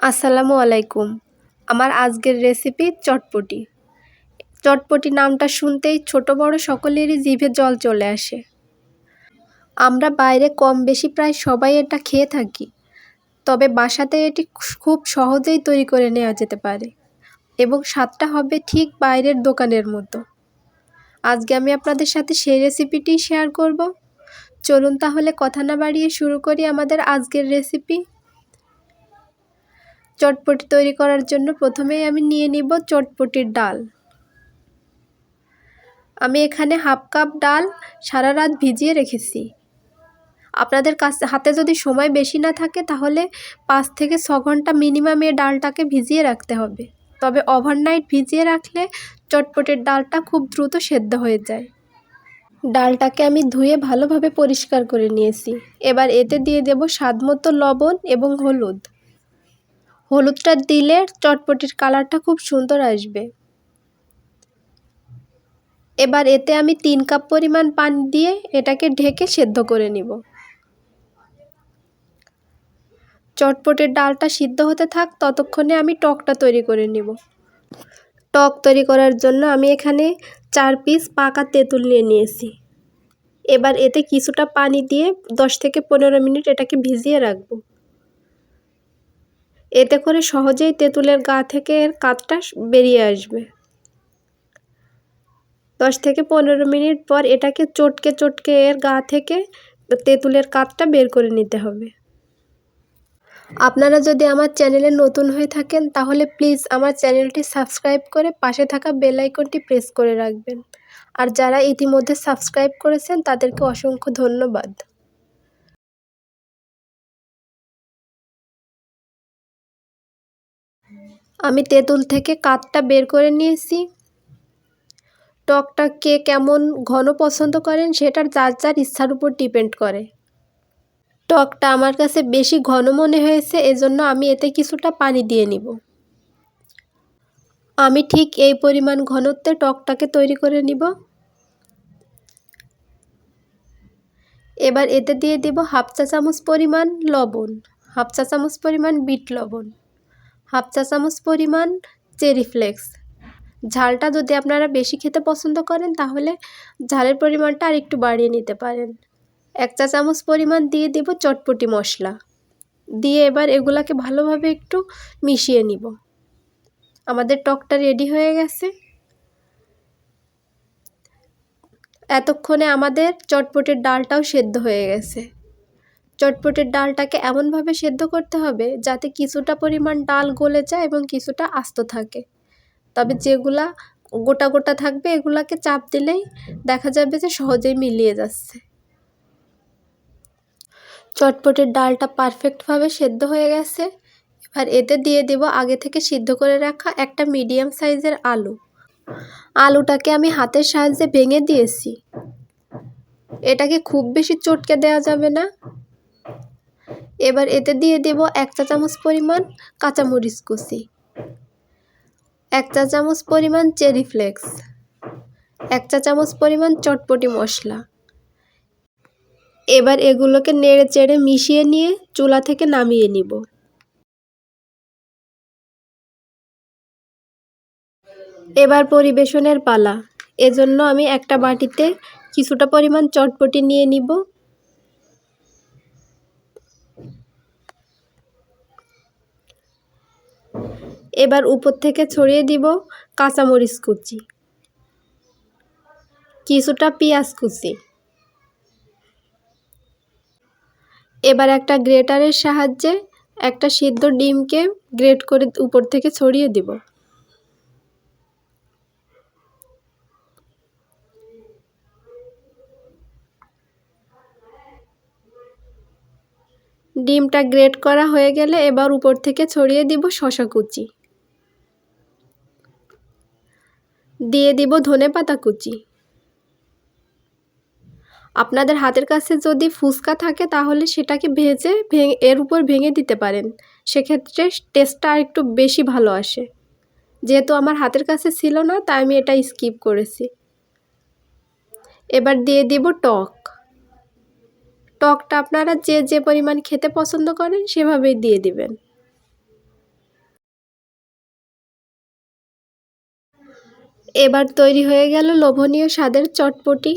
আসসালামু আলাইকুম। আমার আজকের রেসিপি চটপটি। চটপটি নামটা শুনতেই ছোট বড় সকলেরই জিভে জল চলে আসে। আমরা বাইরে কম বেশি প্রায় সবাই এটা খেয়ে থাকি, তবে বাসাতে এটি খুব সহজেই তৈরি করে নেওয়া যেতে পারে এবং স্বাদটা হবে ঠিক বাইরের দোকানের মতো। আজকে আমি আপনাদের সাথে সেই রেসিপিটি শেয়ার করব। চলুন তাহলে কথা না বাড়িয়ে শুরু করি আমাদের আজকের রেসিপি। চটপটি তৈরি করার জন্য প্রথমেই আমি নিয়ে নিব চটপটির ডাল। আমি এখানে হাফ কাপ ডাল সারা রাত ভিজিয়ে রেখেছি। আপনাদের কাছে, হাতে যদি সময় বেশি না থাকে তাহলে পাঁচ থেকে ছ ঘণ্টা মিনিমাম এই ডালটাকে ভিজিয়ে রাখতে হবে। তবে ওভারনাইট ভিজিয়ে রাখলে চটপটির ডালটা খুব দ্রুত সেদ্ধ হয়ে যায়। ডালটাকে আমি ধুয়ে ভালোভাবে পরিষ্কার করে নিয়েছি। এবার এতে দিয়ে দেব স্বাদমতো লবণ এবং হলুদ। হলুদটা দিলে চটপটির কালারটা খুব সুন্দর আসবে। এবার এতে আমি তিন কাপ পরিমাণ পানি দিয়ে এটাকে ঢেকে সেদ্ধ করে নিব। চটপটের ডালটা সিদ্ধ হতে থাক, ততক্ষণে আমি টকটা তৈরি করে নিব। টক তৈরি করার জন্য আমি এখানে চার পিস পাকা তেঁতুল নিয়ে নিয়েছি। এবার এতে কিছুটা পানি দিয়ে দশ থেকে পনেরো মিনিট এটাকে ভিজিয়ে রাখব। এতে করে সহজেই তেঁতুলের গা থেকে এর কাতটা বেরিয়ে আসবে। দশ থেকে পনেরো মিনিট পর এটাকে চটকে চটকে এর গা থেকে তেঁতুলের কাতটা বের করে নিতে হবে। আপনারা যদি আমার চ্যানেলে নতুন হয়ে থাকেন, তাহলে প্লিজ আমার চ্যানেলটি সাবস্ক্রাইব করে পাশে থাকা বেল আইকনটি প্রেস করে রাখবেন। আর যারা ইতিমধ্যে সাবস্ক্রাইব করেছেন, তাদেরকে অসংখ্য ধন্যবাদ। আমি তেঁতুল থেকে কাতটা বের করে নিয়েছি। টকটা কে কেমন ঘন পছন্দ করেন সেটার যার যার ইচ্ছার উপর ডিপেন্ড করে। টকটা আমার কাছে বেশি ঘন মনে হয়েছে, এজন্য আমি এতে কিছুটা পানি দিয়ে নিব। আমি ঠিক এই পরিমাণ ঘনত্বে টকটাকে তৈরি করে নিব। এবার এতে দিয়ে দিব হাফ চা চামচ পরিমাণ লবণ, হাফ চা চামচ পরিমাণ বিট লবণ। হাফ চা চামচ পরিমাণ চেরি ফ্লেক্স। ঝালটা যদি আপনারা বেশি খেতে পছন্দ করেন, তাহলে ঝালের পরিমাণটা আর একটু বাড়িয়ে নিতে পারেন। এক চা চামচ পরিমাণ দিয়ে দিব চটপটি মশলা। দিয়ে এবার এগুলাকে ভালোভাবে একটু মিশিয়ে নিব। আমাদের টকটা রেডি হয়ে গেছে। এতক্ষণে আমাদের চটপটির ডালটাও সেদ্ধ হয়ে গেছে। চটপটের ডালটাকে এমনভাবে সেদ্ধ করতে হবে যাতে কিছুটা পরিমাণ ডাল গলে যায় এবং কিছুটা আস্ত থাকে। তবে যেগুলা গোটা গোটা থাকবে এগুলাকে চাপ দিলেই দেখা যাবে যে সহজেই মিলিয়ে যাচ্ছে। চটপটের ডালটা পারফেক্টভাবে সেদ্ধ হয়ে গেছে। এবার এতে দিয়ে দেব আগে থেকে সিদ্ধ করে রাখা একটা মিডিয়াম সাইজের আলু। আলুটাকে আমি হাতের সাহায্যে ভেঙে দিয়েছি। এটাকে খুব বেশি চটকে দেওয়া যাবে না। এবার এতে দিয়ে দেব এক চা চামচ পরিমাণ কাঁচামরিচ কুচি, এক চা চামচ পরিমাণ চেরি ফ্লেক্স, এক চা চামচ পরিমাণ চটপটি মশলা। এবার এগুলোকে নেড়ে চেড়ে মিশিয়ে নিয়ে চুলা থেকে নামিয়ে নিব। এবার পরিবেশনের পালা, এজন্য আমি একটা বাটিতে কিছুটা পরিমাণ চটপটি নিয়ে নিব। এবার উপর থেকে ছড়িয়ে দিব কাঁচামরিচ কুচি, কিছুটা পেঁয়াজ কুচি। এবার একটা গ্রেটারের সাহায্যে একটা সিদ্ধ ডিমকে গ্রেট করে উপর থেকে ছড়িয়ে দিব। ডিমটা গ্রেট করা হয়ে গেলে এবার উপর থেকে ছড়িয়ে দিব শশা কুচি। দিয়ে দিব ধনে পাতা কুচি। আপনাদের হাতের কাছে যদি ফুচকা থাকে তাহলে সেটাকে ভেজে ভেঙে, এর উপর ভেঙে দিতে পারেন। সেক্ষেত্রে টেস্টটা আর একটু বেশি ভালো আসে। যেহেতু আমার হাতের কাছে ছিল না, তাই আমি এটা স্কিপ করেছি। এবার দিয়ে দিব টক। টকটা আপনারা যে যে পরিমাণ খেতে পছন্দ করেন সেভাবেই দিয়ে দিবেন। এবার তৈরি হয়ে গেল লোভনীয় স্বাদের চটপটি।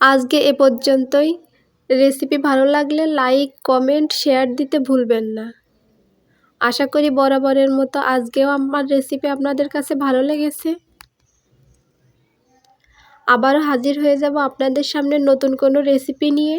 আজকে এ পর্যন্তই। রেসিপি ভালো লাগলে লাইক, কমেন্ট, শেয়ার দিতে ভুলবেন না। আশা করি বরাবরের মতো আজকেও আমার রেসিপি আপনাদের কাছে ভালো লেগেছে। আবারও হাজির হয়ে যাব আপনাদের সামনে নতুন কোনো রেসিপি নিয়ে।